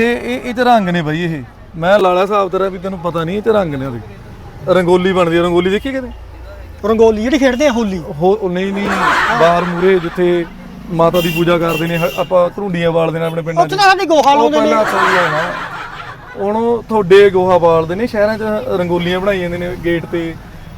ਇਹ ਇਹ ਇਹ ਚ ਰੰਗ ਨੇ ਬਾਈ ਇਹ। ਮੈਂ ਲਾਲਾ ਸਾਹਿਬ ਤੇਰਾ ਵੀ ਤੈਨੂੰ ਪਤਾ ਨਹੀਂ ਇਹ ਚ ਰੰਗ ਨੇ ਉਹਦੇ। ਰੰਗੋਲੀ ਬਣਦੀ ਆ ਰੰਗੋਲੀ ਦੇਖੀ ਕਿਤੇ? ਰੰਗੋਲੀ ਜਿਹੜੀ ਖੇਡਦੇ ਆ ਹੋਲੀ। ਹੋ ਉਹ ਨਹੀਂ ਨਹੀਂ ਬਾਹਰ ਮੂਰੇ ਜਿੱਥੇ ਮਾਤਾ ਦੀ ਪੂਜਾ ਕਰਦੇ ਨੇ ਹ- ਆਪਾਂ ਧਰੁੰਡੀਆਂ ਬਾਲਦੇ ਨੇ ਆਪਣੇ ਪਿੰਡਾਂ 'ਚ ਉੱਥੇ ਤਾਂ ਸਾਡੀ ਗੋਹਾ ਉਹ ਲਾਉਂਦੇ ਨੇ। ਪਹਿਲਾਂ ਸਹੀ ਆ ਨਾ ਉਹਨੂੰ ਤੁਹਾਡੇ ਗੋਹਾ ਬਾਲਦੇ ਨੇ ਸ਼ਹਿਰਾਂ 'ਚ ਰੰਗੋਲੀਆਂ ਬਣਾਈ ਜਾਂਦੇ ਨੇ ਗੇਟ ਤੇ।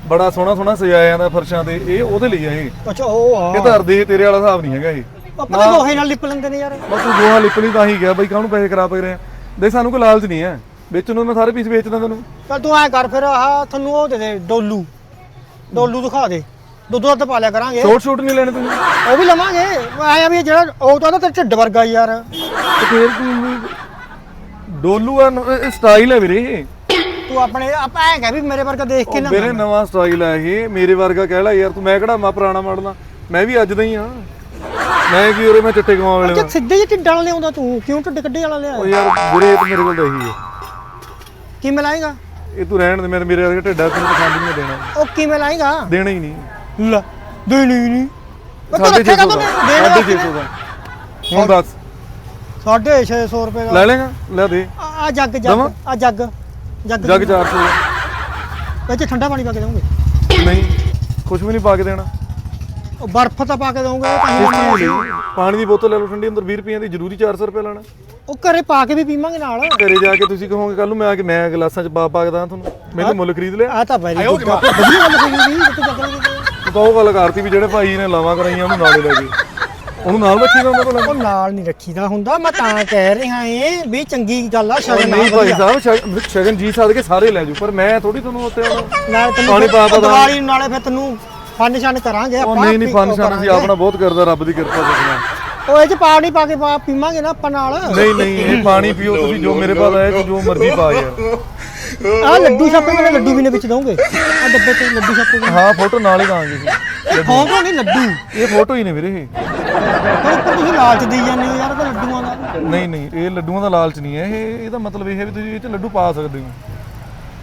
ਬੜਾ ਸੋਹਣਾ ਸੋਹਣਾ ਸਜਾਇਆ ਜਾਂਦਾ ਫਰਸ਼ਾਂ ਤੇ ਇਹ ਉਹਦੇ ਲਈ ਆ ਇਹ। ਅੱਛਾ ਉਹ ਆ ਇਹ ਧਰਦੇ ਤੇਰੇ ਵਾਲਾ ਹਿਸਾਬ ਨਹੀਂ ਹੈਗਾ ਇਹ। ਆਪਾਂ ਤਾਂ ਗੋਹੇ ਨਾਲ ਲਿਪ ਲੈਂਦੇ ਨੇ ਯਾਰ। ਬਸ ਤੂੰ ਗੋਹਾ ਲਿਪ ਲਈ ਤਾਂ ਹੀ ਗਿਆ ਬਈ ਕਾਹਨੂੰ ਪੈਸੇ ਖਰਾਬ ਕਰ ਰਿਹਾ ਦੇ ਸਾਨੂੰ ਕੋਈ ਲਾਲਚ ਨਹੀਂ ਹੈ। ਵੇਚਣ ਨੂੰ ਮੈਂ ਸਾਰੇ ਪੀਸ ਵੇਚਦਾ ਤੈਨੂੰ। ਚੱਲ ਤੂੰ ਐ ਕਰ ਫਿਰ ਆਹ ਤੁਹਾਨੂੰ ਉਹ ਦੇ ਦੇ ਡੋਲੂ। ਡੋਲੂ ਦਿਖਾ ਦੇ। ਦੁੱਧ ਦੁੱਧ ਪਾ ਲਿਆ ਕਰਾਂਗੇ। ਛੋਟ ਛੋਟ ਨਹੀਂ ਲੈਣੇ ਤੁਸੀਂ ਉਹ ਵੀ ਲਵਾਂਗੇ। ਆਇਆ ਵੀ ਜਿਹੜਾ ਉਹ ਤਾਂ ਉਹਦਾ ਤੇ ਢਿੱਡ ਵਰਗਾ ਯਾਰ। ਤੇ ਫੇਰ ਤੂੰ ਡੋਲੂ ਆ ਸਟਾਈਲ ਹੈ ਵੀਰੇ ਤੂੰ ਆਪਣੇ ਆਪਾਂ ਐ ਕਹਿ ਵੀ ਮੇਰੇ ਵਰਗਾ ਦੇਖ ਕੇ ਉਹ ਨਾ ਵੀਰੇ ਨਵਾਂ ਸਟਾਈਲ ਹੈ ਇਹ। ਮੇਰੇ ਵਰਗਾ ਕਹਿ ਲੈ ਯਾਰ ਤੂੰ ਮੈਂ ਕਿਹੜਾ ਮਾ ਪੁਰਾਣਾ ਮਾਡਲ ਮੈਂ ਵੀ ਅੱਜ ਦਾ ਹੀ ਆ। ਮੈਂ ਕੀ ਉਰੇ ਮੈਂ ਚਿੱਟੇ ਕਮਾਉਣ ਵਾਲੇ ਅੱਛਾ ਸਿੱਧੇ ਜਿਹੇ ਢਿੱਡ ਵਾਲਾ ਲਿਆਉਂਦਾ ਤੂੰ? ਕਿਉਂ ਢਿੱਡ ਕੱਢੇ ਵਾਲਾ ਲਿਆ? ਉਹ ਯਾਰ ਇਹ ਤਾਂ ਮੇਰੇ ਕੋਲ ਤਾਂ ਇਹੀ ਹੈ ਕਿਵੇਂ ਲਾਏਗਾ ਇਹ ਤੂੰ ਰਹਿਣ ਦੇ ਮੇਰੇ ਮੇਰੇ ਵਰਗਾ ਢਿੱਡਾ ਤੈਨੂੰ ਪਸੰਦ ਨਹੀਂ ਦੇਣਾ। ਉਹ ਕਿਵੇਂ ਲਾਏਗਾ ਦੇਣਾ ਹੀ ਨਹੀਂ। ਲੈ ਦੇ ਨਹੀਂ ਨਹੀਂ। ਉਹ ਤਾਂ ਸਾਢੇ ਛੇ ਰੱਖੇਗਾ ਸੌ ਤੂੰ ਦਾ ਦੇਣਾ ਸਾਢੇ ਛੇ ਸੌ ਦਾ। ਹੁਣ ਦੱਸ। 650 ਰੁਪਏ ਦਾ। ਲੈ ਲੇਗਾ ਲੈ ਦੇ। ਆ ਜੱਗ? ਜੱਗ ਆ ਜੱਗ ਜੱਗ। ਜੱਗ 400 ਦਾ। ਵਿੱਚ ਠੰਡਾ ਪਾਣੀ ਪਾ ਕੇ ਦਵਾਂਗੇ। ਨਹੀਂ ਕੁਝ ਵੀ ਨਹੀਂ ਪਾ ਕੇ ਦੇਣਾ। ਉਹ ਬਰਫ਼ ਤਾਂ ਪਾ ਕੇ ਦਵਾਂਗੇ ਤਾਂ ਹੀ ਕਿਸ਼ਤੀ ਲਈ? ਪਾਣੀ ਦੀ ਬੋਤਲ ਲੈ ਲਓ ਠੰਡੀ ਅੰਦਰ 20 ਰੁਪਈਆਂ ਦੀ ਜ਼ਰੂਰੀ 400 ਰੁਪਏ ਲੈਣਾ ਉਹ ਘਰੇ ਪਾ ਕੇ ਵੀ ਪੀਵਾਂਗੇ ਨਾਲ। ਘਰੇ ਜਾ ਕੇ ਤੁਸੀਂ ਕਹੋਗੇ ਕੱਲ ਨੂੰ ਮੈਂ ਆ ਕੇ ਮੈਂ ਗਲਾਸਾਂ 'ਚ ਪਾ ਪਾ ਕੇ ਦਾਂ ਤੁਹਾਨੂੰ। ਮੈਨੂੰ ਮੁੱਲ ਖਰੀਦ ਲਿਆ। ਆ ਤਾਂ ਵੈਰੀ ਗੁੱਡ ਵਧੀਆ ਗੱਲ ਕਰੀ ਜੀ ਤੂੰ ਜੱਗ ਲੱਗੀ ਤੂੰ ਤਾਂ ਉਹ ਗੱਲ ਕਰਤੀ ਵੀ ਜਿਹੜੇ ਭਾਈ ਨੇ ਲਾਵਾਂ ਕਰਾਈਆਂ ਉਹਨੂੰ ਨਾਲੇ ਲੈ ਗਏ ਉਹਨੂੰ ਨਾਲ ਰੱਖੀਦਾ ਹੁੰਦਾ ਭਲਾ? ਉਹ ਨਾਲ ਨਹੀਂ ਰੱਖੀਦਾ ਹੁੰਦਾ ਮੈਂ ਤਾਂ ਕਹਿ ਰਿਹਾ ਏ ਵੀ ਚੰਗੀ ਗੱਲ ਆ ਸ਼ਗਨ ਨਹੀਂ ਭਾਈ ਸਾਹਿਬ ਸ਼ਗ- ਸ਼ਗਨ ਜੀ ਸਾਧ ਕੇ ਸਾਰੇ ਲੈ ਜਾਓ ਪਰ ਮੈਂ ਥੋੜੀ ਤੁਹਾਨੂੰ ਉੱਤੇ ਨਾਲ ਤੈਨੂੰ ਪਾਣੀ ਪਾ ਪਾ ਦਾਂ। ਦੀਵਾਲੀ ਨੂੰ ਨਾਲੇ ਫਿਰ ਤੈਨੂੰ ਫਨ ਸ਼ਨ ਕਰਾਂਗੇ ਆਪਾਂ ਨਹੀਂ ਨਹੀਂ ਫਨ ਸ਼ਨ ਅਸੀਂ। ਆਪਣਾ ਬਹੁਤ ਕਰਦਾ ਰੱਬ ਦੀ ਕਿਰਪਾ ਦੇਖਣਾ ਉਹ ਇਹ ਚ ਪਾਣੀ ਪਾ ਕੇ ਪਾ- ਪੀਵਾਂਗੇ ਨਾ ਆਪਾਂ ਨਾਲ। ਨਹੀਂ ਨਹੀਂ ਇਹ ਪਾਣੀ ਪੀਓ ਤੁਸੀਂ ਜੋ ਮੇਰੇ ਪਾਸ ਆਇਆ ਤੂੰ ਜੋ ਮਰਜ਼ੀ ਪਾ ਯਾਰ। ਆ ਲੱਡੂ ਛਾਪੇ ਮੇਰੇ ਲੱਡੂ ਵੀ ਨੇ ਵਿੱਚ ਦੋਗੇ ਆ ਡੱਬੇ ਤੇ ਲੱਡੂ ਛਾਪੇ ਵੀ ਹਾਂ ਫੋਟੋ ਨਾਲ ਹੀ ਦਾਂਗੇ ਜੀ ਇਹ ਫੋਟੋ ਨਹੀਂ ਲੱਡੂ? ਇਹ ਫੋਟੋ ਹੀ ਨੇ ਵੀਰੇ ਇਹ। ਪਰ ਉੱਪਰ ਤੁਸੀਂ ਲਾਲਚ ਦੇਈ ਜਾਂਦੇ ਹੋ ਯਾਰ ਇਹ ਤਾਂ ਲੱਡੂਆਂ ਦਾ। ਨਹੀਂ ਨਹੀਂ ਇਹ ਲੱਡੂਆਂ ਦਾ ਲਾਲਚ ਨਹੀਂ ਹੈ। ਇਹ ਇਹਦਾ ਮਤਲਬ ਇਹ ਹੈ ਵੀ ਤੁਸੀਂ ਇਹ ਚ ਲੱਡੂ ਪਾ ਸਕਦੇ ਹੋ।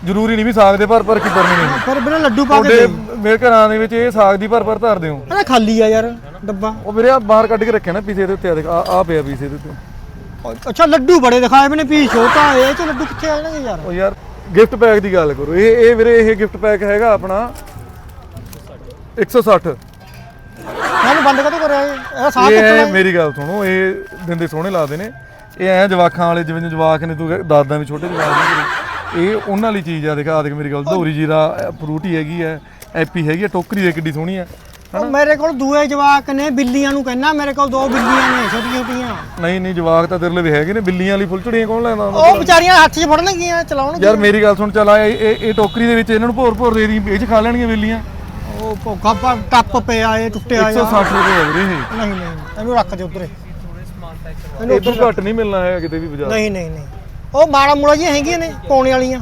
ਜ਼ਰੂਰੀ ਨਹੀਂ ਵੀ ਸਾਗ ਦੇ ਭਰ ਭਰ ਕੇ ਭਰਨੇ ਨੇ ਪਰ ਬਿਨਾਂ ਲੱਡੂ ਪਾ ਕੇ ਤੁਹਾਡੇ ਮੇਰੇ ਘਰਾਂ ਦੇ ਵਿੱਚ ਇਹ ਸਾਗ ਦੀ ਭਰ ਭਰ ਧਰਦੇ ਹੋ ਇਹ ਖਾਲੀ ਆ ਯਾਰ ਡੱਬਾ। ਉਹ ਵੀਰੇ ਆ ਬਾਹਰ ਕੱਢ ਕੇ ਰੱਖਿਆ ਨਾ ਪੀਸੇ ਦੇ ਉੱਤੇ ਆ ਦੇਖ ਆ ਆ ਪਿਆ ਪੀਸੇ ਦੇ ਉੱਤੇ। ਅੱਛਾ ਲੱਡੂ ਬੜੇ ਦਿਖਾਏ ਮੈਨੇ ਪੀ ਛੋਟਾ ਇਹ ਚ ਲੱਡੂ ਕਿੱਥੇ ਆ ਜਾਣਗੇ ਯਾਰ? ਉਹ ਯਾਰ ਗਿਫਟ ਪੈਕ ਦੀ ਗੱਲ ਕਰੋ। ਇਹ ਇਹ ਵੀਰੇ ਇਹ ਗਿਫਟ ਪੈਕ ਹੈਗਾ ਆਪਣਾ 160 ਮੈਨੂੰ ਬੰਦ ਕਦੋਂ ਕਰਿਆ ਇਹ? ਇਹਦਾ ਸਾਹ ਇਹ ਕਿੱਥੋਂ ਮੇਰੀ ਗੱਲ ਸੁਣੋ ਇਹ ਦਿੰਦੇ ਸੋਹਣੇ ਲੱਗਦੇ ਨੇ। ਇਹ ਐ ਜਵਾਖਾਂ ਵਾਲੇ ਜਿਵੇਂ ਜਵਾਖ ਨੇ ਤੂੰ ਦਾਦਾ ਵੀ ਛੋਟੇ ਜਵਾਕ ਨੇ। ਇਹ ਉਹਨਾਂ ਲਈ ਚੀਜ਼ ਆ ਦੇਖ ਆ ਦੇਖ ਮੇਰੀ ਗੱਲ ਧੋਰੀ ਜੀਰਾ ਫਰੂਟੀ ਹੈਗੀ ਐ ਐਪੀ ਹੈਗੀ ਐ ਟੋਕਰੀ ਦੇ ਕਿੱਡੀ ਸੋਹਣੀ ਐ ਉਹ ਮੇਰੇ ਕੋਲ ਦੂਏ ਜਵਾਕ ਨੇ ਬਿੱਲੀਆਂ ਨੂੰ ਕਹਿੰਦਾ ਮੇਰੇ ਕੋਲ ਦੋ ਬਿੱਲੀਆਂ ਨੇ ਛੋਟੀਆਂ ਛੋਟੀਆਂ ਨਹੀਂ ਨਹੀਂ ਜਵਾਕ ਤਾਂ ਤੇਰੇ ਲਈ ਵੀ ਹੈਗੇ ਨੇ ਬਿੱਲੀਆਂ ਲਈ ਫੁੱਲਝੜੀਆਂ ਕੌਣ ਲੈਂਦਾ? ਉਹ ਵਿਚਾਰੀਆਂ ਹੱਥ 'ਚ ਫੜਨਗੀਆਂ ਚਲਾਉਣਗੀਆਂ। ਯਾਰ ਮੇਰੀ ਗੱਲ ਸੁਣ ਚੱਲ ਆ ਇਹ ਇਹ- ਟੋਕਰੀ ਦੇ ਵਿੱਚ ਇਹਨਾਂ ਨੂੰ ਭੋਰ ਭੋਰ ਦੇ ਦੀ ਇਹ ਚ ਖਾ ਲੈਣਗੀਆਂ ਬਿੱਲੀਆਂ? ਉਹ ਭੋਗਾ ਪਾ ਟੱਪ ਪਿਆ ਇਹ ਟੁੱਟਿਆ ਆ। 160 ਰੁਪਏ ਹੈ ਵੀਰੇ ਇਹ। ਨਹੀਂ ਨਹੀਂ ਇਹਨੂੰ ਰੱਖ ਦੇ ਉਧਰੇ। ਇਹਨੂੰ ਘੱਟ ਨਹੀਂ ਮਿਲਣਾ ਹੈ ਕਿਤੇ ਵੀ ਬਾਜ਼ਾਰ। ਨਹੀਂ ਨਹੀਂ ਨਹੀਂ। ਉਹ ਮਾੜਾ ਮੂੜਾ ਜਿਹੀਆਂ ਹੈਗੀਆਂ ਨੇ ਪਾਉਣੇ ਵਾਲੀਆਂ।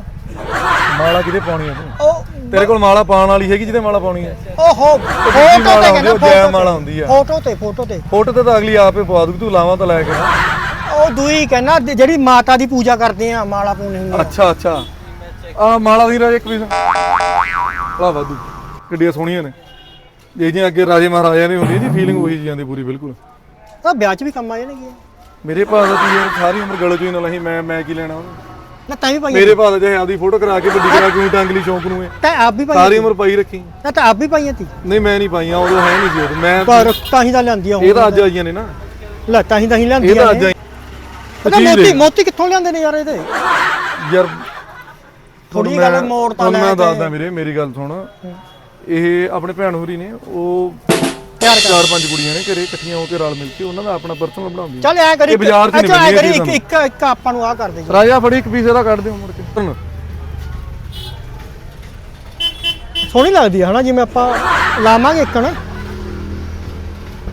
ਮਾਲਾ ਕਿਤੇ ਪਾਉਣੀ ਆ ਤੂੰ ਉਹ ਤੇਰੇ ਕੋਲ ਮਾਲਾ ਪਾਉਣ ਵਾਲੀ ਹੈਗੀ ਜਿਹਦੇ ਮਾਲਾ ਪਾਉਣੀ ਹੈ? ਉਹ ਹੋ ਫੋਟੋ ਮਾਲਾ ਤੇ ਹੁੰਦੀ ਆ, ਉਹ ਜੈ ਮਾਲਾ ਹੁੰਦੀ ਆ। ਫੋਟੋ ਤੇ ਫੋਟੋ ਤੇ। ਫੋਟੋ ਤੇ ਤਾਂ ਅਗਲੀ ਆਪੇ ਪਵਾ ਦੂਗੀ ਤੂੰ ਲਾਵਾਂ ਤਾਂ ਲੈ ਕੇ। ਨਾ। ਉਹ ਦੂਈ ਕਹਿੰਦਾ ਜ- ਜਿਹੜੀ ਮਾਤਾ ਦੀ ਪੂਜਾ ਕਰਦੇ ਆ ਮਾਲਾ ਪਾਉਣੀ ਹੁੰਦੀ ਆ। ਅੱਛਾ ਅੱਛਾ। ਆ ਮਾਲਾ ਦੀ ਰਾਜ ਇੱਕ ਪੀਸ ਲਾ ਵਾਦੂ ਕਿੱਡੀਆਂ ਸੋਹਣੀਆਂ ਨੇ। ਜੇ ਜੇ ਅੱਗੇ ਰਾਜੇ ਮਹਾਰਾਜਾ ਨੇ ਹੁੰਦੀ ਜੀ ਫੀਲਿੰਗ ਉਹੀ ਜੀ ਜਾਂਦੀ ਪੂਰੀ ਬਿਲਕੁਲ। ਤਾਂ ਵਿਆਹ 'ਚ ਵੀ ਕੰਮ ਆ ਜਾਣਗੇ ਮੇਰੇ ਭਾਅ ਦਾ ਯਾਰ ਸਾਰੀ ਉਮਰ ਗਲੋ ਚੋਂ ਹੀ ਨਾ ਲਹੀਂ ਮੈਂ ਮੈਂ ਕੀ ਲੈਣਾ ਉਹਨੂੰ? ਨਾ ਤਾਂ ਵੀ ਪਾਈ ਮੇਰੇ ਭਾਅ ਦਾ ਜੇ ਆਪਦੀ ਫੋਟੋ ਕਰਾ ਕੇ ਵੱਡੀ ਕਰਾ ਕੇ ਊਂ ਟੰਗ ਲਈ ਸ਼ੌਂਕ ਨੂੰ ਇਹ? ਤਾਂ ਆਪ ਵੀ ਪਾਈ ਸਾਰੀ ਉਮਰ ਪਾਈ ਰੱਖੀ। ਨਾ ਤਾਂ ਆਪ ਵੀ ਪਾਈਆਂ ਤੀ। ਨਹੀਂ ਮੈਂ ਨਹੀਂ ਪਾਈਆਂ ਉਦੋਂ ਹੈ ਨਹੀਂ ਸੀ ਉਦੋਂ ਮੈਂ ਪਰ ਤਾਂ ਹੀ ਤਾਂ ਲਿਆਂਦੀ ਆ ਇਹ ਤਾਂ ਅੱਜ ਆਈਆਂ ਨੇ ਨਾ। ਲੈ ਤਾਂ ਹੀ ਤਾਂ ਹੀ ਇਹ ਤਾਂ ਅੱਜ ਆਈ ਇਹਦਾ ਮੋਤੀ ਮੋਤੀ ਕਿੱਥੋਂ ਲਿਆਂਦੇ ਨੇ ਯਾਰ ਇਹਦੇ? ਯਾਰ ਥੋੜ੍ਹੀ ਗੱਲ ਮੋੜ ਤਾਂ ਲੈ ਮੈਂ ਦੱਸਦਾ ਵੀਰੇ ਮੇਰੀ ਗੱਲ ਸੁਣ। ਇਹ ਆਪਣੇ ਭੈਣ ਹੋਰੀ ਨੇ ਉਹ ਪਿਆਰ ਕਰ। ਚਾਰ ਪੰਜ ਕੁੜੀਆਂ ਨੇ ਘਰੇ ਇਕੱਠੀਆਂ ਹੋ ਕੇ ਰਲ ਮਿਲ ਕੇ ਉਹਨਾਂ ਦਾ ਆਪਣਾ ਪਰਸਨਲ ਬਣਾਉਂਦੀ ਚੱਲ ਐ ਕਰੀ ਇਹ ਬਾਜ਼ਾਰ 'ਚ ਨਹੀਂ ਅੱਛਾ, ਐਂ ਕਰੀ ਇੱਕ ਇੱਕ ਇੱਕ ਆਪਾਂ ਨੂੰ ਆ ਕਰ ਦੇ ਰਾਜਾ ਫੜੀ ਇੱਕ ਪੀਸ ਇਹਦਾ ਕੱਢ ਦਿਓ ਮੁੜ ਕੇ। ਧੰਨ। ਸੋਹਣੀ ਲੱਗਦੀ ਹੈ ਹਨਾ ਜਿਵੇਂ ਆਪਾਂ ਲਾਵਾਂਗੇ ਇੱਕ ਨਾ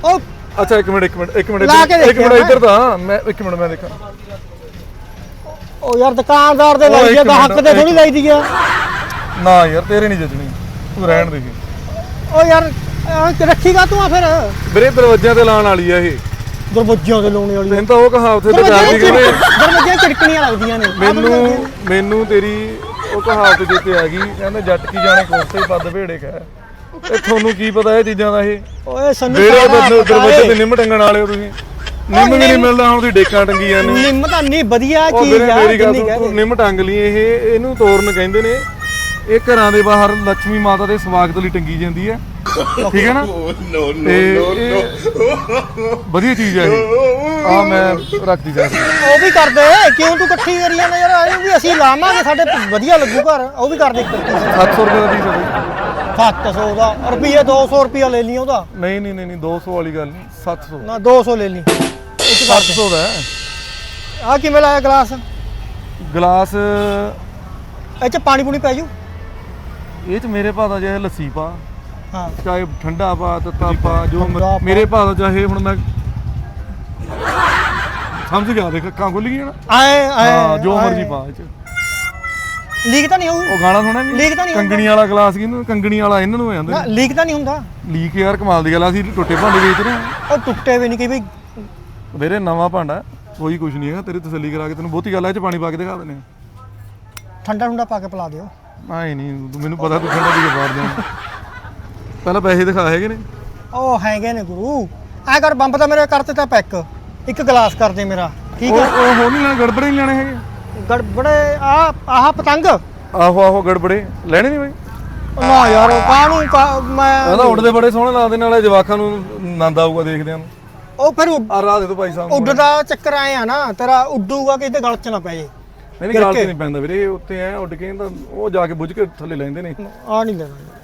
ਉਹ ਅੱਛਾ ਇੱਕ ਮਿੰਟ ਇੱਕ ਮਿੰਟ ਇੱਕ ਮਿੰਟ ਲਾ ਇੱਧਰ- ਕੇ ਇੱਕ ਮਿੰਟ ਇੱਧਰ ਤਾਂ ਮੈਂ ਇੱਕ ਮਿੰਟ ਮੈਂ ਦੇਖਾਂ। ਉਹ ਯਾਰ ਦੁਕਾਨਦਾਰ ਦੇ ਉਹ ਲਈ ਇੱਕ ਗਾਹਕ ਮਿੰਟ, ਦੇ ਥੋੜੀ ਲਈ ਦੀ ਆ। ਨਾ ਯਾਰ ਤੇਰੇ ਨਹੀਂ ਜੱਜਣੀ ਤੂੰ ਰਹਿਣ ਦੇ। ਉਹ ਯਾਰ ਐਂ ਰੱਖੀਗਾ ਤੂੰ ਆ ਫਿਰ। ਵੀਰੇ ਦਰਵਾਜ਼ਿਆਂ ਤੇ ਲਾਉਣ ਵਾਲੀ ਆ ਇਹ। ਦਰਵਾਜ਼ਿਆਂ ਦੇ ਲਾਉਣੇ ਵਾਲੀ ਤੈਨੂੰ ਤਾਂ ਉਹ ਕਹਾਵਤ ਤੇ ਡਰਦੀ ਕਹਿੰਦੇ ਦਰਵਾਜ਼ਿਆਂ ਚਿੜਕਣੀਆਂ ਲੱਗਦੀਆਂ ਨੇ। ਮੈਨੂੰ ਮੈਨੂੰ ਤੇਰੀ ਉਹ ਕਹਾਵਤ ਜਿੱਤੇ ਆ ਗਈ ਕਹਿੰਦਾ ਜੱਟ ਕੀ ਜਾਣੇ ਕੋਸੇ ਪੱਦ ਭੇੜੇ ਕਹਿ ਇਹ ਤੁਹਾਨੂੰ ਕੀ ਪਤਾ ਇਹ ਚੀਜ਼ਾਂ ਦਾ ਇਹ? ਓਏ ਸਾਨੂੰ ਸਾਰਾ ਬੰਦੇ ਦਰਵਾਜ਼ੇ। ਤੇ ਨਿੰਮ ਟੰਗਣ ਵਾਲੇ ਹੋ ਤੁਸੀਂ। ਨਿੰਮ ਵੀ ਨਹੀਂ ਮਿਲਦਾ ਹੁਣ ਤੁਸੀਂ ਡੇਕਾਂ ਟੰਗੀਆਂ ਨੇ। ਨਿੰਮ ਤਾਂ ਨਹੀਂ ਵਧੀਆ ਚੀਜ਼ ਆ ਮੇਰੀ ਗੱਲ ਦੇ। ਨਿੰਮ ਟੰਗ ਲਈ ਇਹ ਇਹਨੂੰ ਤੋਰਨ ਕਹਿੰਦੇ ਨੇ ਇਹ ਘਰਾਂ ਦੇ ਬਾਹਰ ਲక్ష్ਮੀ ਮਾਤਾ ਦੇ ਸਵਾਗਤ ਲਈ ਟੰਗੀ ਜਾਂਦੀ ਹੈ। ਠੀਕ ਹੈ ਨਾ? No, no. ਇਹ ਵਧੀਆ ਚੀਜ਼ ਹੈ ਇਹ। ਆ ਮੈਂ ਰੱਖਦੀ ਜਾ ਉਹ ਵੀ ਕਰਦੇ ਕਿਉਂ ਤੂੰ ਇਕੱਠੀ ਕਰੀ ਜਾਂਦਾ ਯਾਰ? ਇਹ ਵੀ ਅਸੀਂ ਲਾਵਾਂਗੇ ਸਾਡੇ ਵਧੀਆ ਲੱਗੂ ਘਰ। ਉਹ ਵੀ ਕਰਦੇ ਇਕੱਠੀ। 700 ਰੁਪਏ ਦਾ ਪੀਸ ਹੈ ਬਈ। 700 ਦਾ। ਰੁਪਈਏ 200 ਰੁਪਈਆ ਲੈ ਲਈ ਉਹਦਾ। ਨਹੀਂ ਨਹੀਂ ਨਹੀਂ ਨਹੀਂ 200 ਵਾਲੀ ਗੱਲ ਨਹੀਂ। 700 ਨਾ 200 ਲੈ ਲਈ ਇਹ ਚ ਕਰ 700 ਦਾ ਆ ਕਿਵੇਂ ਲਾਇਆ ਗਲਾਸ? ਗਲਾਸ ਇਹ ਚ ਪਾਣੀ ਪੂਣੀ ਪੈ ਜੂ? ਇਹ ਚ ਮੇਰੇ ਭਾਅ ਦਾ ਜੇ ਲੱਸੀ ਪਾ। ਹਾਂ। ਚਾਹੇ ਠੰਡਾ ਪਾ ਤੱਤਾ ਪਾ ਜੋ ਮ- ਠੰਡਾ ਪਾ। ਮੇਰੇ ਭਾਅ ਦਾ ਚਾਹੇ ਹੁਣ ਮੈਂ ਸਮਝ ਗਿਆ ਦੇਖ ਅੱਖਾਂ ਖੁੱਲ ਗਈਆਂ ਨਾ। ਆਏ ਹਾਂ ਜੋ ਆਏ। ਮਰਜ਼ੀ ਪਾ ਇਹ ਚ। ਲੀਕ ਤਾਂ ਨਹੀਂ ਹੋਊ। ਉਹ ਗਾਣਾ ਸੁਣਿਆ ਲੀਕ ਤਾਂ ਨਹੀਂ ਹੁੰਦਾ? ਕੰਗਣੀ ਵਾਲਾ ਗਲਾਸ ਕਿਹਨੂੰ ਕੰਗਣੀ ਵਾਲਾ ਇਹਨਾਂ ਨੂੰ ਹੋ ਜਾਂਦੇ। ਨਾ ਲੀਕ ਤਾਂ ਨਹੀਂ ਹੁੰਦਾ। ਲੀਕ ਯਾਰ ਕਮਾਲ ਦੀ ਗੱਲ ਆ ਅਸੀਂ ਟੁੱਟੇ ਭਾਂਡੇ ਵੇਚ ਰਹੇ ਹਾਂ। ਉਹ ਟੁੱਟੇ ਵੀ ਨਹੀਂ ਕਿ ਵੀ ਵੀਰੇ ਨਵਾਂ ਭਾਂਡਾ ਕੋਈ ਕੁਝ ਨਹੀਂ ਹੈਗਾ ਤੇਰੀ ਤਸੱਲੀ ਕਰਾ ਕੇ ਤੈਨੂੰ ਬਹੁਤੀ ਗੱਲ ਇਹ ਚ ਪਾਣੀ ਪਾ ਕੇ ਦਿਖਾ ਦਿੰਦੇ ਠੰਡਾ ਠੰਡਾ ਪਾ ਕੇ ਪਿਲਾ ਦਿਓ। ਆ ਆਏ ਨਹੀਂ ਤੂੰ ਮੈਨੂੰ ਪਤਾ ਤੂੰ ਠੰਡਾ ਦੀ ਬਾਹਰ ਜਾਣਾ। ਪਹਿਲਾਂ ਪੈਸੇ ਦਿਖਾ ਹੈਗੇ ਨੇ? ਉਹ ਹੈਗੇ ਨੇ ਗੁਰੂ। ਐ ਕਰ ਬੰਬ ਤਾਂ ਮੇਰੇ ਕਰਤੇ ਤਾਂ ਪੈਕ ਇੱਕ। ਗਲਾਸ ਕਰ ਦੇ ਮੇਰਾ। ਠੀਕ ਉਹ ਹੈ ਉਹ ਹੋ ਨਹੀਂ ਲੈਣਾ ਗੜਬੜੇ ਨਹੀਂ ਲੈਣੇ ਹੈਗੇ? ਗੜਬੜੇ ਆ ਆਹ ਪਤੰਗ। ਆਹੋ ਆਹੋ ਗੜਬੜੇ। ਲੈਣੇ ਨਹੀਂ ਬਈ? ਨਾ ਯਾਰ ਕਾਹਨੂੰ ਕਾ- ਮੈਂ ਇਹ ਤਾਂ ਉੱਡਦੇ ਬੜੇ ਸੋਹਣੇ ਲੱਗਦੇ ਨਾਲੇ ਜਵਾਕਾਂ ਨੂੰ ਆਨੰਦ ਆਊਗਾ ਦੇਖਦਿਆਂ ਨੂੰ। ਉਹ ਫਿਰ ਉੱਡ- ਆ ਰਾਹ ਦੇ ਤੋਂ ਭਾਈ ਸਾਹਿਬ ਨੂੰ। ਉੱਡਦਾ ਚੱਕਰ ਆਏ ਆ ਨਾ ਤੇਰਾ ਉੱਡੂਗਾ ਕਿਤੇ ਗਲ ਚ ਨਾ ਪੈ ਜੇ। ਨਹੀਂ ਨਹੀਂ ਗੱਲ ਤੇ ਨਹੀਂ ਪੈਂਦਾ ਵੀਰੇ ਉੱਤੇ ਐ ਉੱਡ ਕੇ ਤਾਂ ਉਹ ਜਾ ਕੇ ਬੁੱਝ ਕੇ ਥੱਲੇ ਲੈਂਦੇ ਨੇ। ਆ ਨਹੀਂ ਲੈਣਾ।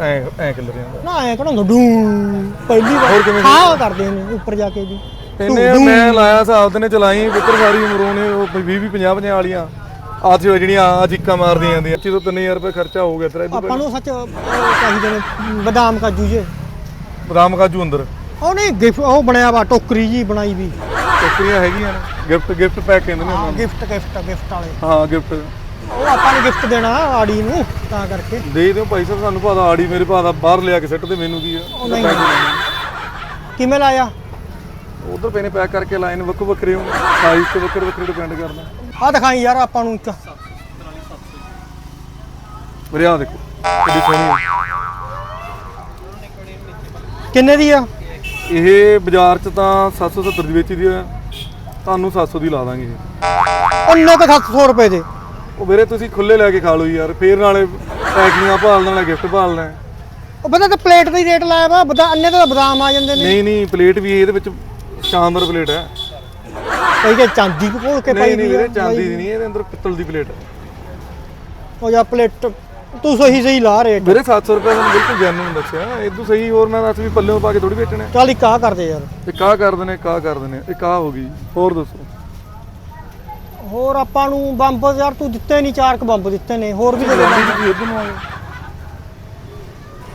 ਐ ਐ ਰਿਹਾ ਨਾ ਐ ਕਢਾਉਂਦਾ ਡੂ। ਪਹਿਲੀ ਹੋਰ ਵਾਰ ਕਿਵੇਂ ਹਾਂ ਕਰਦੇ ਨੇ ਉੱਪਰ ਜਾ ਕੇ ਵੀ। ਇਹਨੇ ਮੈਂ ਲਾਇਆ ਤੇ ਨੇ ਚਲਾਈ ਪੁੱਤਰ ਸਾਰੀ ਉਮਰ ਉਹਨੇ ਉਹ 20 20 50 50 ਵਾਲੀਆਂ। ਆਹ ਜੋ ਜਿਹੜੀਆਂ ਚੀਕਾਂ ਮਾਰਦੀਆਂ ਜਾਂਦੀਆਂ। ਚੀਜ਼ ਤੋਂ 3000 ਰੁਪਏ ਖਰਚਾ ਹੋ ਗਿਆ ਤੇਰਾ ਇਹਦੇ ਆਪਾਂ ਨੂੰ ਸੱਚ ਉਹ ਚਾਹੀਦੇ ਨੇ ਬਦਾਮ ਕਾਜੂ ਜੇ। ਰਾਮ ਕਾਜੂ ਅੰਦਰ। ਉਹ ਨਹੀਂ ਗਿਫਟ ਉਹ ਬਣਿਆ ਵਾ ਟੋਕਰੀ ਜੀ ਬਣਾਈ ਵੀ। ਟੋਕਰੀਆਂ ਹੈਗੀਆਂ ਨੇ। ਗਿਫਟ ਗਿਫਟ ਪੈਕ ਕਹਿੰਦੇ ਨੇ ਹਾਂ ਉਹਨਾਂ ਨੂੰ। ਗਿਫਟ ਗਿਫਟ ਗਿਫਟ ਵਾਲੇ। ਹਾਂ ਗਿਫਟ। ਉਹ ਆਪਾਂ ਨੇ ਗਿਫਟ ਦੇਣਾ ਆੜੀ ਨੂੰ ਤਾਂ ਕਰਕੇ। ਦੇ ਦਿਓ ਭਾਈ ਸਾਹਿਬ ਸਾਨੂੰ ਭਾਦਾ ਆੜੀ ਮੇਰੇ ਭਾਦਾ ਬਾਹਰ ਲਿਆ ਕੇ ਸਿੱਟ ਤੇ ਮੈਨੂੰ ਕੀ ਆ? ਉਹ ਨਹੀਂ। ਕਿਵੇਂ ਲਾਇਆ? ਉਧਰ ਪੈਨੇ ਪੈਕ ਕਰਕੇ ਲਾਈਨ ਵੱਖੋ ਵੱਖਰੇ ਹੋਣ। ਸਾਈਜ਼ ਤੇ ਵੱਖਰੇ ਵੱਖਰੇ ਡਿਪੈਂਡ ਕਰਦਾ ਆ ਦਿਖਾਈ ਯਾਰ ਆਪਾਂ ਨੂੰ ਇੱਕ। ਵੀਰੇ ਆ ਦੇਖੋ ਕਿੰਨੀ ਸੋਹਣੀ ਹੈ ਕਿੰਨੇ ਦੀ ਆ? ਇਹ ਬਾਜ਼ਾਰ 'ਚ ਤਾਂ 770 ਦੀ ਵੇਚੀ ਆ। ਤੁਹਾਨੂੰ 700 ਦੀ ਲਾ ਦਾਂਗੇ ਇਹ। ਉਹਨੇ ਤਾਂ 700 ਰੁਪਏ ਦੇ। ਉਹ ਵੀਰੇ ਤੁਸੀਂ ਖੁੱਲੇ ਲੈ ਕੇ ਖਾ ਲਓ ਯਾਰ ਫੇਰ ਨਾਲੇ ਪੈਕਿੰਗਾਂ ਭਾਲ ਨਾਲੇ ਗਿਫਟ ਭਾਲਣਾ। ਉਹ ਪਤਾ ਤਾਂ ਪਲੇਟ ਦਾ ਹੀ ਰੇਟ ਲਾਇਆ ਵਾ ਬਦਾ ਅੰਨੇ ਤਾਂ ਬਦਾਮ ਆ ਜਾਂਦੇ ਨੇ। ਨਹੀਂ ਨਹੀਂ ਪਲੇਟ ਵੀ ਇਹਦੇ ਵਿੱਚ ਸ਼ਾਨਦਾਰ ਪਲੇਟ ਹੈ। ਕਈ ਕਿ ਚਾਂਦੀ ਕੋ ਘੋਲ ਕੇ ਪਾਈ ਨਹੀਂ ਨਹੀਂ ਦੀ ਆ। ਵੀਰੇ ਚਾਂਦੀ ਦੀ ਨਹੀਂ ਇਹਦੇ ਅੰਦਰ ਪਿੱਤਲ ਦੀ ਪਲੇਟ ਉਹ ਜਾਂ ਪਲੇਟ ਤੂੰ ਸਹੀ ਸਹੀ ਲਾ ਰੇਟ। ਵੀਰੇ 700 ਰੁਪਏ ਤੁਹਾਨੂੰ ਬਿਲਕੁਲ ਜੈਨੂਨ ਦੱਸਿਆ। ਇਦੋਂ ਸਹੀ ਹੋਰ ਮੈਂ ਦੱਸ ਵੀ ਪੱਲਿਓਂ ਪਾ ਕੇ ਥੋੜੀ ਵੇਚਣਾ। ਚੱਲ ਇੱਕ ਆ ਕਰਦੇ ਯਾਰ। ਇੱਕ ਆਹ ਕਰ ਦਨੇ ਇੱਕ ਆਹ ਕਰ ਦਨੇ ਇੱਕ ਆਹ ਹੋ ਗਈ। ਹੋਰ ਦੱਸੋ। ਹੋਰ ਆਪਾਂ ਨੂੰ ਬੰਬ ਯਾਰ ਤੂੰ ਦਿੱਤੇ ਨਹੀਂ ਚਾਰ ਕ ਬੰਬ ਦਿੱਤੇ ਨੇ ਹੋਰ ਵੀ ਦੇ ਇੱਧਰ ਨੂੰ ਆ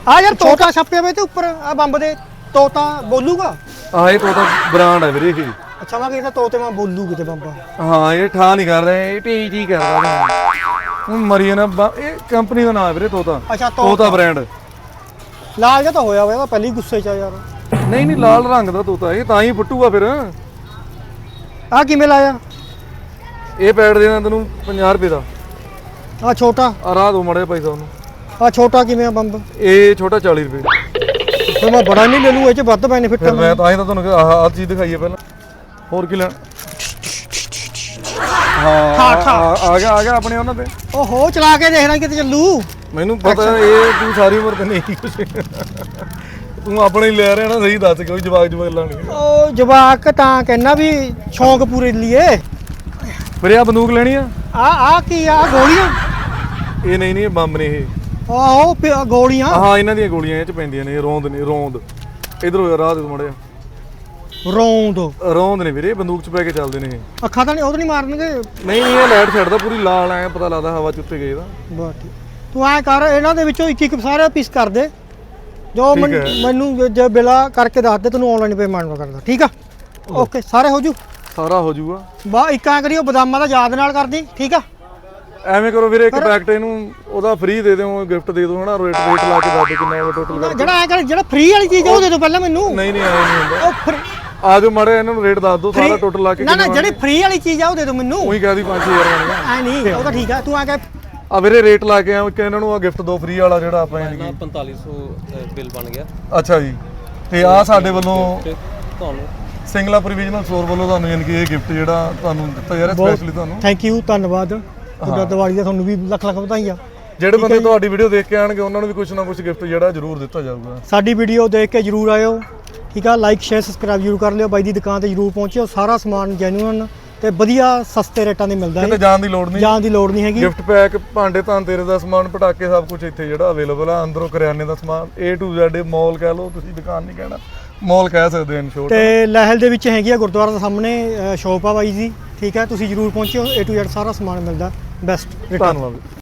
ਆ ਯਾਰ ਤੋਤਾ ਛਾਪਿਆ ਵੇ ਤੇ ਉੱਪਰ ਆ ਬੰਬ ਦੇ ਤੋਤਾ ਬੋਲੂਗਾ? ਆਹ ਇਹ ਤੋਂ ਤਾਂ ਬ੍ਰਾਂਡ ਹੈ ਵੀਰੇ ਇਹ। ਅੱਛਾ ਮੈਂ ਕਿਹਾ ਤੋਤੇ ਮੈਂ ਬੋਲੂ ਕਿਤੇ ਬੰਬ। ਹਾਂ ਇਹ ਠਾ ਨਹੀਂ ਕਰਦਾ ਇਹ ਟੀ ਟੀ ਕਰਦਾ ਹੁਣ ਮਰੀ ਨਾ ਬਾ- ਇਹ ਕੰਪਨੀ ਦਾ ਨਾਮ ਹੈ ਵੀਰੇ ਤੋਤਾ। ਅੱਛਾ ਤੋਤਾ। ਤੋਤਾ ਬ੍ਰਾਂਡ ਲਾਲ ਜਿਹਾ ਤਾਂ ਹੋਇਆ ਹੋਇਆ ਪਹਿਲੀ ਗੁੱਸੇ ਚ ਆ ਯਾਰ। ਨਹੀਂ ਨਹੀਂ ਲਾਲ ਰੰਗ ਦਾ ਤੋਤਾ ਇਹ ਤਾਂ ਹੀ ਫੁੱਟੂਗਾ ਫਿਰ। ਆ ਕਿਵੇਂ ਲਾਇਆ? ਇਹ ਪੈਡ ਦੇਣਾ ਤੈਨੂੰ 50 ਰੁਪਏ ਦਾ। ਆ ਛੋਟਾ। ਆ ਰਾਹ ਦੋ ਮੜੇ ਪੈਸਾ ਉਹਨੂੰ ਆ ਛੋਟਾ ਕਿਵੇਂ ਆ ਬੰਬ? ਇਹ ਛੋਟਾ 40 ਰੁਪਏ। ਫਿਰ ਮੈਂ ਬੜਾ ਨਹੀਂ ਲੈ ਲੂ ਇਹ ਚ ਵੱਧ ਬੈਨੀਫਿਟ ਫਿਰ ਮੈਂ ਤਾਂ ਹੀ ਤਾਂ ਤੁਹਾਨੂੰ ਕਿਹਾ ਆਹ ਆਹ ਚੀਜ਼ ਦਿਖਾਈਏ ਪਹਿਲਾਂ। ਹੋਰ ਕੀ ਲੈਣ? ਹਾਂ ਠਾ, ਠਾ। ਆ- ਆ ਗਿਆ ਆ ਗਿਆ ਆਪਣੇ ਉਹਨਾਂ ਤੇ ਓਹੋ ਚਲਾ ਕੇ ਦੇਖਣਾ ਕਿਤੇ ਚੱਲੂ। ਮੈਨੂੰ ਪਤਾ ਇਹ ਤੂੰ ਸਾਰੀ ਉਮਰ ਤੇ ਨਹੀਂ ਕੁਛ। ਤੂੰ ਆਪਣੇ ਹੀ ਲੈ ਰਿਹਾ ਨਾ ਸਹੀ ਦੱਸ ਕੋਈ ਜਵਾਕ ਜਵਾਕ ਲਾਣੀ ਉਹ ਜਵਾਕ ਤਾਂ ਕਹਿਣਾ ਵੀ ਸ਼ੌਂਕ ਪੂਰੇ ਲਈਏ ਵੀਰੇ ਆ ਬੰਦੂਕ ਲੈਣੀ ਆ? ਆ ਆ ਕੀ ਆ? ਗੋਲੀਆਂ? ਇਹ ਨਹੀਂ ਨਹੀਂ ਇਹ ਬੰਬ ਨੇ ਇਹ। ਆਹੋ ਪਿਆ ਗੋਲੀਆਂ? ਹਾਂ ਇਹਨਾਂ ਦੀਆਂ ਗੋਲੀਆਂ ਇਹ ਚ ਪੈਂਦੀਆਂ ਨੇ ਇਹ ਰੋਂਦ ਨੇ ਰੋਂਦ। ਇਧਰ ਹੋ ਰਾਹ ਦੇ ਮੜਿਆ ਰੌਂਦ। ਰੋਂਦ ਨੇ ਵੀਰੇ ਬੰਦੂਕ ਚ ਪੈ ਕੇ ਚੱਲਦੇ ਨੇ ਇਹ। ਅੱਖਾਂ ਤਾਂ ਨਹੀਂ ਉਹ ਤਾਂ ਨਹੀਂ ਮਾਰਨਗੇ? ਨਹੀਂ ਇਹ ਲਾਈਟ ਛੱਡਦਾ ਪੂਰੀ ਲਾਲ ਐ ਪਤਾ ਲੱਗਦਾ ਹਵਾ ਚ ਉੱਤੇ ਗਏ ਦਾ। ਬਸ ਠੀਕ। ਤੂੰ ਐ ਕਰ ਇਹਨਾਂ ਦੇ ਵਿੱਚੋਂ ਇੱਕ ਇੱਕ ਸਾਰੇ ਪੀਸ ਕਰ ਦੇ। ਜੋ ਠੀਕ ਮੈਨ- ਹੈ। ਮੈਨੂੰ ਜੇ- ਜੇ ਬਿਲਾ ਕਰਕੇ ਦੱਸ ਦੇ ਤੈਨੂੰ ਆਨਲਾਈਨ ਪੇਮੈਂਟ ਕਰਦਾ। ਠੀਕ ਆ? ਓਕੇ ਸਾਰੇ ਹੋ ਜੂ? ਸਾਰਾ ਹੋ ਜਾਊਗਾ। ਬਾ ਇੱਕਾਂ ਕਰਿਓ ਬਦਾਮਾਂ ਦਾ ਯਾਦ ਨਾਲ ਕਰਦੀ ਠੀਕ ਆ? ਐਵੇਂ ਕਰੋ ਵੀਰੇ ਇੱਕ ਪੈਕਟ ਇਹਨੂੰ ਉਹਦਾ ਫ੍ਰੀ ਦੇ ਦਿਓ ਗਿਫਟ ਦੇ ਦਿਓ ਹਨਾ ਰੇਟ ਰੇਟ ਲਾ ਕੇ ਦੱਸ ਦਿਓ ਕਿੰਨਾ ਹੋਵੇ ਟੋਟਲ ਕਰਕੇ ਜਿਹੜਾ ਐ ਕਰ ਜਿਹੜਾ ਫ੍ਰੀ ਵਾਲੀ ਚੀਜ਼ ਆ ਉਹ ਦੇ ਦਿਓ ਪਹਿਲਾਂ ਮੈਨੂੰ। ਨਹੀਂ ਨਹੀਂ ਹੁੰਦਾ। ਉਹ free- ਆ ਜਾਓ ਮਾੜੇ ਇਹਨਾਂ ਨੂੰ ਰੇਟ ਦੱਸ ਦਿਓ ਸਾਰਾ ਟੋਟਲ ਲਾ ਕੇ ਨਾ ਨਾ ਜਿਹੜੀ ਫ੍ਰੀ ਵਾਲੀ ਚੀਜ਼ ਆ ਉਹ ਦੇ ਦਿਓ ਮੈਨੂੰ। ਉਹੀ ਕਹਿ ਦੀ 5000 ਬਣੇਗਾ ਐ ਨਹੀਂ ਉਹ ਤਾਂ ਠੀਕ ਆ ਤੂੰ ਆ ਕੇ ਆ ਵੀਰੇ ਰੇਟ ਲਾ ਕੇ ਆ ਕਿ ਇਹਨਾਂ ਨੂੰ ਆ ਗਿਫਟ ਦੋ ਫ੍ਰੀ ਵਾਲਾ ਜਿਹੜਾ ਆਪਾਂ ਯਾਨੀ ਨਾ 4500 ਅ, ਬਿੱਲ ਬਣ ਗਿਆ। ਕਿ ਅੱਛਾ ਜੀ। ਤੇ ਆ ਸਾਡੇ ਵੱਲੋਂ ਤੇ ਤੁਹਾਨੂੰ ਸਿੰਗਲਾ ਪ੍ਰੋਵੀਜ਼ਨਲ ਸਟੋਰ ਵੱਲੋਂ ਤੁਹਾਨੂੰ ਯਾਨੀ ਕਿ ਇਹ ਗਿਫਟ ਜਿਹੜਾ ਤੁਹਾਨੂੰ ਦਿੱਤਾ ਜਾ ਰਿਹਾ ਸਪੈਸ਼ਲੀ ਤੁਹਾਨੂੰ? ਥੈਂਕ ਯੂ ਧੰਨਵਾਦ। ਤੁਹਾਡਾ ਦੀਵਾਲੀ ਦਾ ਤੁਹਾਨੂੰ ਵੀ ਲੱਖ ਲੱਖ ਵਧਾਈਆਂ। ਜਿਹੜੇ ਬੰਦੇ ਤੁਹਾਡੀ ਵੀਡੀਓ ਦੇਖ ਕੇ ਆਣਗੇ ਉਹਨਾਂ ਨੂੰ ਵੀ ਕੁਝ ਨਾ ਕੁਝ ਗਿਫਟ ਜਿਹੜਾ ਜ਼ਰੂਰ ਦਿੱਤਾ ਜਾਊਗਾ। ਸਾਡੀ ਵੀਡੀਓ ਦੇਖ ਕੇ ਜਰੂਰ ਆਇਓ। ਠੀਕ ਆ ਲਾਈਕ ਸ਼ੇਅਰ ਸਬਸਕ੍ਰਾਈਬ ਜਰੂਰ ਕਰ ਲਿਓ। ਬਾਈ ਦੀ ਦੁਕਾਨ ਤੇ ਜਰੂਰ ਪਹੁੰਚਿਓ। ਸਾਰਾ ਸਮਾਨ ਜੈਨੂਇਨ ਤੇ ਵਧੀਆ ਸਸਤੇ ਰੇਟਾਂ ਤੇ ਮਿਲਦਾ ਕਿਤੇ ਹੈ ਜਾਣ ਦੀ ਲੋੜ ਨਹੀਂ। ਜਾਣ ਦੀ ਲੋੜ ਨਹੀਂ ਹੈਗੀ। ਗਿਫਟ ਪੈਕ ਭਾਂਡੇ ਤਾਂ ਤੇਰੇ ਦਾ ਸਮਾਨ ਪਟਾਕੇ ਸਭ ਕੁਝ ਇੱਥੇ ਜਿਹੜਾ ਅਵੇਲੇਬਲ ਆ। ਅੰਦਰੋਂ ਕਰਿਆਨੇ ਦਾ ਸਮਾਨ A to Z ਮਾਲ ਕਹਿ ਲਓ ਤੁਸੀਂ ਦੁਕਾਨ ਨਹੀਂ ਕਹਿਣਾ। ਮਾਲ ਕਹਿ ਸਕਦੇ ਇਨ ਸ਼ੋਰਟ ਤੇ ਲਹਿਲ ਦੇ ਵਿੱਚ ਹੈਗੀ ਆ ਗੁਰਦੁਆਰਾ ਦੇ ਸਾਹਮਣੇ ਸ਼ੋਪ ਆ ਬਾਈ ਜੀ। ਠੀਕ ਹੈ ਤੁਸੀਂ ਜਰੂਰ ਪਹੁੰਚਿਓ। A to Z ਸਾਰਾ ਸਮਾਨ ਮਿਲਦਾ। ਬੈਸਟ ਧੰਨਵਾਦ।